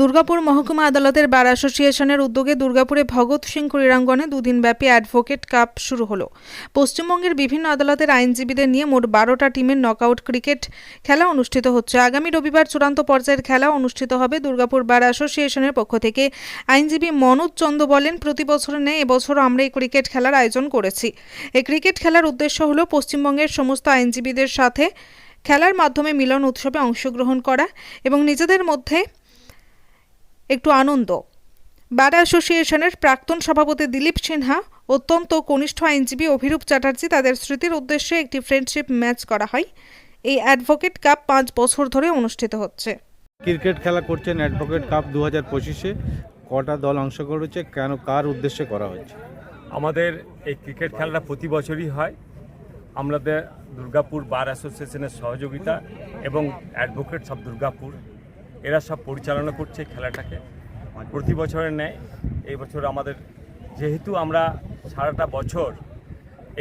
দুর্গাপুর মহকুমা আদালতের বার অ্যাসোসিয়েশনের উদ্যোগে দুর্গাপুরে ভগৎ সিং ক্রীড়াঙ্গনে দুদিনব্যাপী অ্যাডভোকেট কাপ শুরু হলো। পশ্চিমবঙ্গের বিভিন্ন আদালতের আইনজীবীদের নিয়ে মোট বারোটা টিমের নকআউট ক্রিকেট খেলা অনুষ্ঠিত হচ্ছে। আগামী রবিবার চূড়ান্ত পর্যায়ের খেলা অনুষ্ঠিত হবে দুর্গাপুর বার অ্যাসোসিয়েশনের পক্ষ থেকে। আইনজীবী মনোজ চন্দ বলেন, প্রতি বছর ন্যায় এবছর আমরা এই ক্রিকেট খেলার আয়োজন করেছি। এই ক্রিকেট খেলার উদ্দেশ্য হলো পশ্চিমবঙ্গের সমস্ত আইনজীবীদের সাথে খেলার মাধ্যমে মিলন উৎসবে অংশগ্রহণ করা এবং নিজেদের মধ্যে একটু আনন্দ। বার অ্যাসোসিয়েশনের প্রাক্তন সভাপতি দিলীপ সিনহা অত্যন্ত কনিষ্ঠ আইনজীবী অভিরূপ চ্যাটার্জি তাদের স্মৃতির উদ্দেশ্যে একটি ফ্রেন্ডশিপ ম্যাচ করা হয়। এই অ্যাডভোকেট কাপ পাঁচ বছর ধরে অনুষ্ঠিত হচ্ছে। ক্রিকেট খেলা করছেন অ্যাডভোকেট কাপ দু হাজার পঁচিশে। কটা দল অংশ করেছে? কেন কার উদ্দেশ্যে করা হচ্ছে? আমাদের এই ক্রিকেট খেলাটা প্রতি বছরই হয়। আমাদের দুর্গাপুর বার অ্যাসোসিয়েশনের সহযোগিতা এবং অ্যাডভোকেটস অফ দুর্গাপুর। এরা সব পরিচালনা করছে খেলাটাকে। প্রতি বছরের ন্যায় এই বছর আমাদের যেহেতু আমরা সারাটা বছর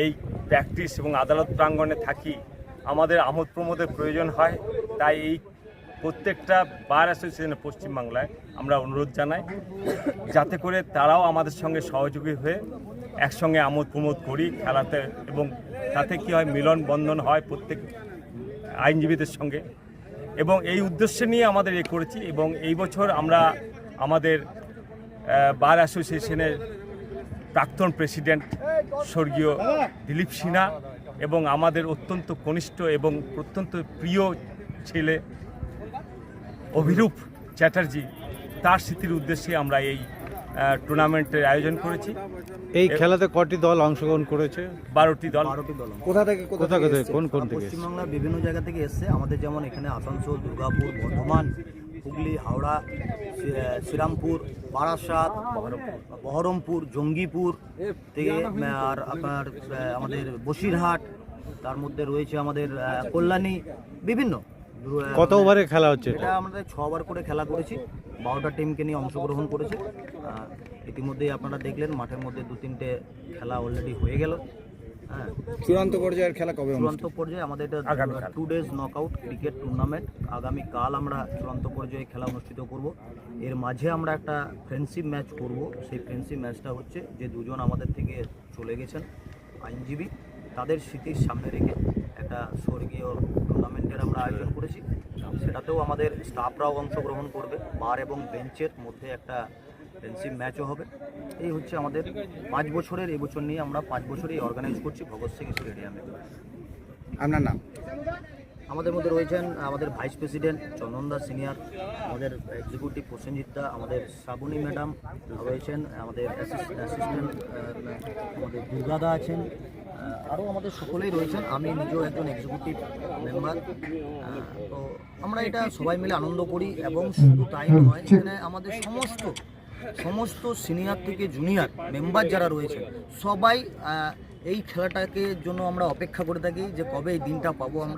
এই প্র্যাকটিস এবং আদালত প্রাঙ্গণে থাকি, আমাদের আমোদ প্রমোদের প্রয়োজন হয়, তাই এই প্রত্যেকটা বার অ্যাসোসিয়েশনের পশ্চিমবাংলায় আমরা অনুরোধ জানাই যাতে করে তারাও আমাদের সঙ্গে সহযোগী হয়ে একসঙ্গে আমোদ প্রমোদ করি খেলাতে এবং তাতে কি হয় মিলন বন্ধন হয় প্রত্যেক আইনজীবীদের সঙ্গে। এবং এই উদ্দেশ্য নিয়ে আমাদের এ করেছি এবং এই বছর আমরা আমাদের বার অ্যাসোসিয়েশনের প্রাক্তন প্রেসিডেন্ট স্বর্গীয় দিলীপ সিনহা এবং আমাদের অত্যন্ত কনিষ্ঠ এবং অত্যন্ত প্রিয় ছেলে অভিরূপ চ্যাটার্জি, তার স্মৃতির উদ্দেশ্যে আমরা এই টুর্নামেন্টের আয়োজন করেছি। এই খেলাতে কটি দল অংশগ্রহণ করেছে? বারোটি দল। বারোটি দল। কোথা থেকে কোথা এসছে? কোন কোন থেকে? পশ্চিমবাংলার বিভিন্ন জায়গা থেকে এসছে। আমাদের যেমন এখানে আসানসোল দুর্গাপুর বর্ধমান হুগলি হাওড়া শ্রীরামপুর বারাসাত বহরমপুর জঙ্গিপুর থেকে আর আপনার আমাদের বসিরহাট তার মধ্যে রয়েছে আমাদের কল্যাণী বিভিন্ন। কত ওভারে খেলা হচ্ছে? এটা আমাদের ছবার করে খেলা করেছি। বারোটা টিমকে নিয়ে অংশগ্রহণ করেছে। ইতিমধ্যেই আপনারা দেখলেন মাঠের মধ্যে দু তিনটে খেলা অলরেডি হয়ে গেল। হ্যাঁ। চূড়ান্ত পর্যায়ের খেলা কবে চূড়ান্ত পর্যায়ে আমাদের এটা two days knockout cricket tournament আগামীকাল আমরা চূড়ান্ত পর্যায়ে খেলা অনুষ্ঠিত করব। এর মাঝে আমরা একটা ফ্রেন্ডশিপ ম্যাচ করব। সেই ফ্রেন্ডশিপ ম্যাচটা হচ্ছে যে দুজন আমাদের থেকে চলে গেছেন আইনজীবী। তাদের স্মৃতির সামনে রেখে একটা স্বর্গীয় আমরা আয়োজন করেছি। সেটাতেও আমাদের স্টাফরাও অংশগ্রহণ করবে। বার এবং বেঞ্চের মধ্যে একটা ফ্রেন্ডশিপ ম্যাচও হবে। এই হচ্ছে আমাদের পাঁচ বছরের এই বছর নিয়ে আমরা পাঁচ বছরই অর্গানাইজ করছি ভগৎ সিং স্টেডিয়ামে আপনার নাম? আমাদের মধ্যে রয়েছেন আমাদের vice president Chandan Das senior আমাদের এক্সিকিউটিভ প্রসেনজিৎ দা আমাদের শ্রাবণী ম্যাডাম রয়েছেন আমাদের অ্যাসিস্ট্যান্ট আমাদের দুর্গাদা আছেন আরও আমাদের সকলেই রয়েছেন। আমি নিজেও একজন এক্সিকিউটিভ মেম্বার তো আমরা এটা সবাই মিলে আনন্দ করি এবং শুধু তাই নয়, এখানে আমাদের সমস্ত সমস্ত সিনিয়র থেকে জুনিয়র মেম্বার যারা রয়েছে সবাই এই খেলাটাকে জন্য আমরা অপেক্ষা করে থাকি যে কবে এই দিনটা পাবো আমরা।